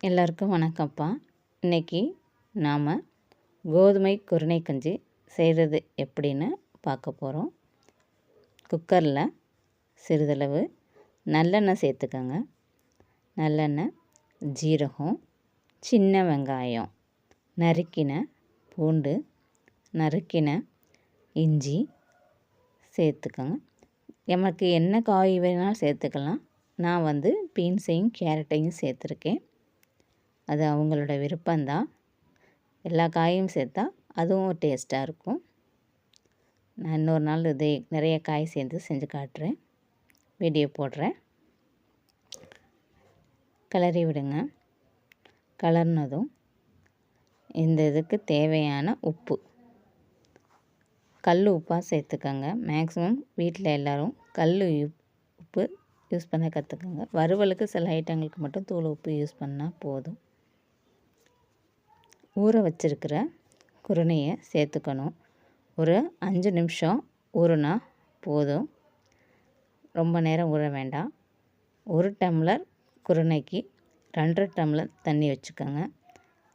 எல்லாருக்கும் வணக்கம்ப்பா. இன்றைக்கி நாம் கோதுமை குருணை கஞ்சி செய்கிறது எப்படின்னு பார்க்க போகிறோம் குக்கரில் சிறிதளவு நல்லெண்ணெய் சேர்த்துக்கோங்க. நல்லெண்ணெய் ஜீரகம் சின்ன வெங்காயம் நறுக்கின பூண்டு நறுக்கின இஞ்சி சேர்த்துக்கோங்க. நமக்கு என்ன காய் வேணாலும் சேர்த்துக்கலாம். நான் வந்து பீன்ஸையும் கேரட்டையும் சேர்த்துருக்கேன். அது அவங்களோட விருப்பம்தான். எல்லா காயும் சேர்த்தா அதுவும் டேஸ்ட்டாக இருக்கும். நான் இன்னொரு நாள் இதே நிறைய காய் சேர்ந்து செஞ்சு காட்டுறேன். வீடியோ போடுறேன். கிளறி விடுங்க. கலர்னதும் இந்த இதுக்கு தேவையான உப்பு. கல் உப்பாக சேர்த்துக்கோங்க. மேக்ஸிமம் வீட்டில் எல்லோரும் கல் உப்பு யூஸ் பண்ண கற்றுக்கோங்க வறுவலுக்கு சில ஐட்டங்களுக்கு மட்டும் தூள் உப்பு யூஸ் பண்ணால் போதும். ஊற வச்சிருக்கிற குருணையை சேர்த்துக்கணும். ஒரு அஞ்சு நிமிஷம் ஊறுனா போதும். ரொம்ப நேரம் ஊற வேண்டாம். ஒரு டம்ளர் குருணைக்கு ரெண்டரை டம்ளர் தண்ணி வச்சுக்கோங்க.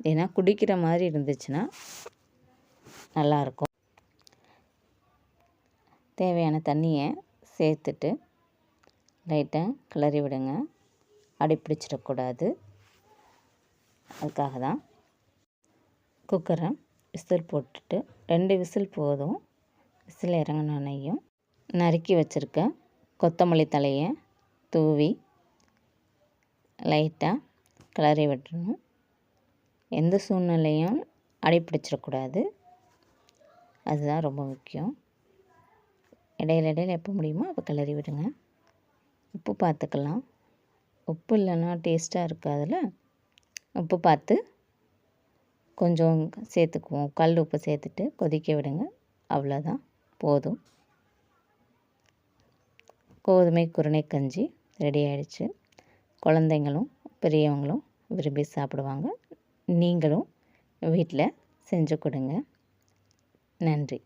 ஏன்னா குடிக்கிற மாதிரி இருந்துச்சுன்னா நல்லாயிருக்கும். தேவையான தண்ணியை சேர்த்துட்டு லைட்டாக கிளறி விடுங்க அடி பிடிச்சிடக்கூடாது. அதுக்காக தான் குக்கரை விசில் போட்டுட்டு ரெண்டு விசில் போதும். விசில் இறங்கினோன்னையும் நறுக்கி வச்சுருக்க கொத்தமல்லி தலையை தூவி லைட்டாக கிளறி விட்டுணும் எந்த சூழ்நிலையும் அடைபிடிச்சிடக்கூடாது அதுதான் ரொம்ப முக்கியம். இடையில இடையில் எப்போ முடியுமோ அப்போ கிளறி விடுங்க. உப்பு பார்த்துக்கலாம். உப்பு இல்லைன்னா டேஸ்ட்டாக இருக்காதுல்ல? உப்பு பார்த்து கொஞ்சம் சேர்த்துக்குவோம். கல் உப்பு சேர்த்துட்டு கொதிக்க விடுங்க. அவ்வளோதான் போதும். கோதுமை குருணை கஞ்சி ரெடி ஆயிடுச்சு. குழந்தைங்களும் பெரியவங்களும் விரும்பி சாப்பிடுவாங்க. நீங்களும் வீட்டில் செஞ்சு கொடுங்க. நன்றி.